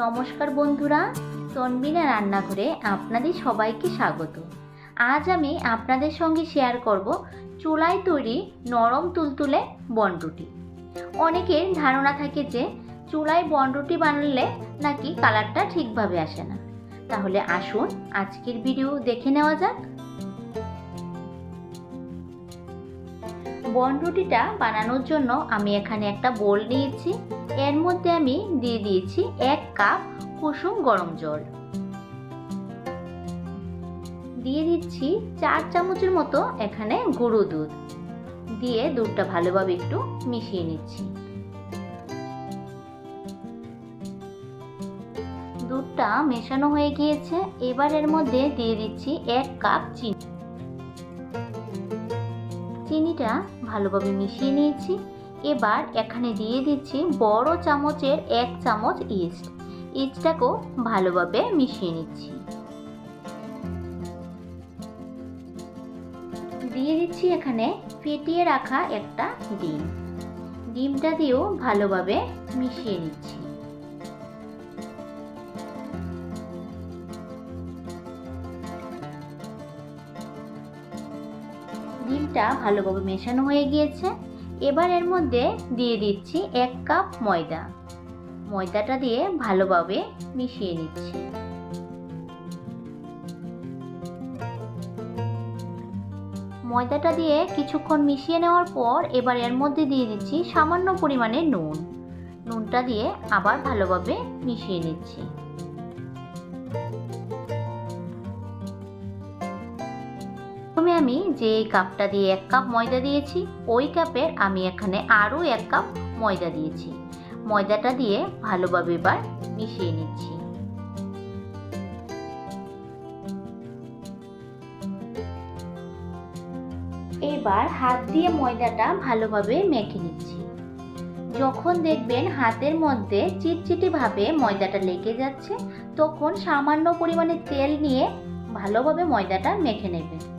নমস্কার বন্ধুরা, তনবিনা রান্নাঘরে আপনাদের সবাইকে স্বাগত। আজ আমি আপনাদের সঙ্গে শেয়ার করব চুলায় তৈরি নরম তুলতুলে বনরুটি। অনেকের ধারণা থাকে যে চুলায় বনরুটি বানালে নাকি কালারটা ঠিকভাবে আসে না। তাহলে আসুন আজকের ভিডিও দেখে নেওয়া যাক। বনরুটিটা বানানোর জন্য আমি এখানে একটা বোল নিয়েছি। এর মধ্যে আমি দিয়ে দিয়েছি এক কাপ কুসুম গরম জল। দিয়ে দিচ্ছি চার চামচের মতো এখানে গুঁড়ো দুধ। দিয়ে দুধটা ভালোভাবে একটু মিশিয়ে নিচ্ছি। দুধটা মেশানো হয়ে গিয়েছে। এবার এর মধ্যে দিয়ে দিচ্ছি এক কাপ চিনি। চিনিটা ভালোভাবে মিশিয়ে নিয়েছি। এবার এখানে দিয়ে দিচ্ছি বড় চামচের এক চামচ ইস্ট। ইস্টটাকেও ভালোভাবে মিশিয়ে নিচ্ছি। দিয়ে দিচ্ছি এখানে ফেটিয়ে রাখা একটা ডিম। ডিমটা দিয়েও ভালোভাবে মিশিয়ে নিচ্ছি। ডিমটা ভালোভাবে মেশানো হয়ে গিয়েছে। এবার এর মধ্যে দিয়ে দিচ্ছি এক কাপ ময়দা। ময়দাটা দিয়ে ভালোভাবে মিশিয়ে নিচ্ছি। ময়দাটা দিয়ে কিছুক্ষণ মিশিয়ে নেওয়ার পর এবার এর মধ্যে দিয়ে দিচ্ছি সামান্য পরিমাণে নুন। নুনটা দিয়ে আবার ভালোভাবে মিশিয়ে নিচ্ছি। আমি যে কাপটা দিয়ে এক কাপ ময়দা দিয়েছি, ওই কাপের আমি এখানে আরও এক কাপ ময়দা দিয়েছি। ময়দাটা দিয়ে ভালোভাবে এবার মিশিয়ে নিচ্ছি। এবার হাত দিয়ে ময়দাটা ভালোভাবে মেখে নিচ্ছি। যখন দেখবেন হাতের মধ্যে চিটচিটিভাবে ময়দাটা লেগে যাচ্ছে, তখন সামান্য পরিমাণে তেল নিয়ে ভালোভাবে ময়দাটা মেখে নেবেন।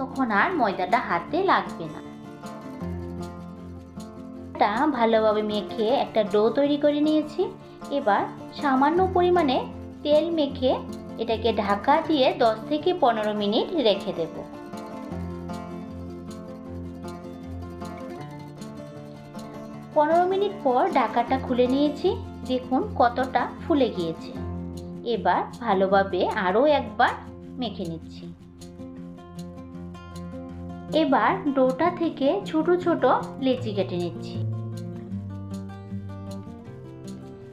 তখন আর ময়দাটা হাতে লাগবে না। টা ভালোভাবে মেখে একটা ডো তৈরি করে নিয়েছি। এবার সামান্য পরিমাণে তেল মেখে এটাকে ঢাকা দিয়ে 10 থেকে পনেরো মিনিট রেখে দেব। পনেরো মিনিট পর ঢাকাটা খুলে নিয়েছি। দেখুন কতটা ফুলে গিয়েছে। এবার ভালোভাবে আরও একবার মেখে নিচ্ছি। এবার ডোটা থেকে ছোট ছোট লেচি কেটে নিচ্ছি।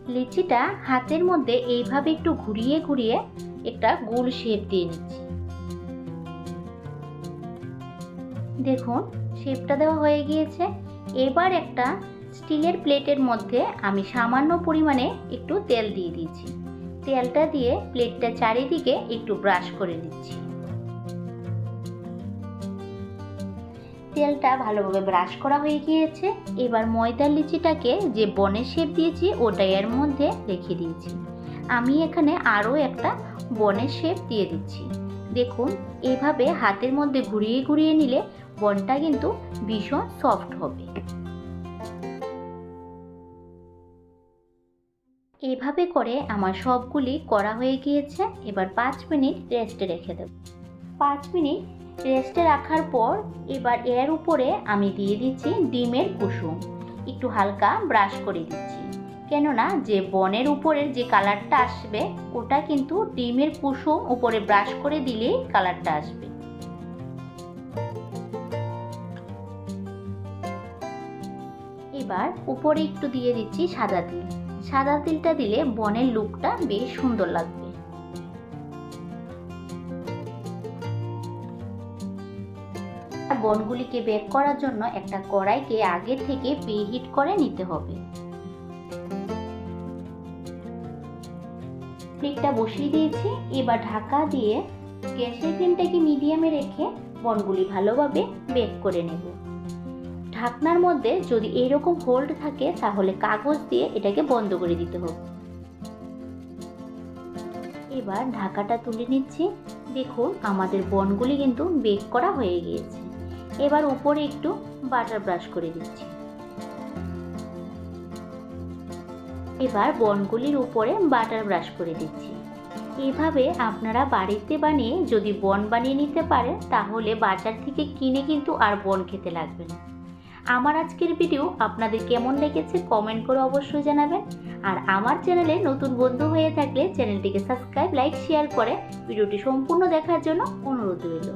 লিচিটা হাতের মধ্যে এইভাবে একটু ঘুরিয়ে ঘুরিয়ে একটা গোল শেপ দিয়ে নিচ্ছি। দেখুন, শেপটা দেওয়া হয়ে গিয়েছে। এবার একটা স্টিলের প্লেটের মধ্যে আমি সামান্য পরিমাণে একটু তেল দিয়ে দিয়েছি। তেলটা দিয়ে প্লেটটা চারিদিকে একটু ব্রাশ করে নিচ্ছি। তেলটা ভালোভাবে ব্রাশ করা হয়ে গিয়েছে। এবার ময়দার লিচিটাকে যে বনের শেপ দিয়েছি ওটা এর মধ্যে রেখে দিয়েছি। আমি এখানে আরও একটা বনের শেপ দিয়ে দিচ্ছি। দেখুন, এভাবে হাতের মধ্যে ঘুরিয়ে ঘুরিয়ে নিলে বনটা কিন্তু ভীষণ সফট হবে। এভাবে করে আমার সবগুলি করা হয়ে গিয়েছে। এবার পাঁচ মিনিট রেস্টে রেখে দেব। পাঁচ মিনিট রেস্টে রাখার পর এবার এর উপরে আমি দিয়ে দিচ্ছি ডিমের কুসুম। একটু হালকা ব্রাশ করে দিচ্ছি। কেননা যে বনের উপরের যে কালারটা আসবে, ওটা কিন্তু ডিমের কুসুম উপরে ব্রাশ করে দিলেই কালারটা আসবে। এবার উপরে একটু দিয়ে দিচ্ছি সাদা তিল। সাদা তিলটা দিলে বনের লুকটা বেশ সুন্দর লাগবে। বনগুলিকে বেক করার জন্য একটা কড়াইকে আগে থেকে প্রিহিট করে নিতে হবে। প্লেটটা বসিয়ে দিয়েছি, এবার ঢাকা দিয়ে গ্যাসের ফ্লেমটাকে মিডিয়ামে রেখে বনগুলি ভালোভাবে বেক করে নেব। ঢাকনার মধ্যে যদি এইরকম হোল্ড থাকে, তাহলে কাগজ দিয়ে এটাকে বন্ধ করে দিতে হবে। এবার ঢাকাটা তুলে নিচ্ছি। দেখুন, আমাদের বনগুলি কিন্তু বেক করা হয়ে গিয়েছে। এবার উপরে একটু বাটার ব্রাশ করে দিচ্ছি। এবার বনগুলির উপরে বাটার ব্রাশ করে দিচ্ছি। এভাবে আপনারা বাড়িতে বানিয়ে যদি বন বানিয়ে নিতে পারেন, তাহলে বাজার থেকে কিনে কিন্তু আর বন খেতে লাগবে না। আমার আজকের ভিডিও আপনাদের কেমন লেগেছে কমেন্ট করে অবশ্যই জানাবেন। আর আমার চ্যানেলে নতুন বন্ধু হয়ে থাকলে চ্যানেলটিকে সাবস্ক্রাইব লাইক শেয়ার করে ভিডিওটি সম্পূর্ণ দেখার জন্য অনুরোধ রইল।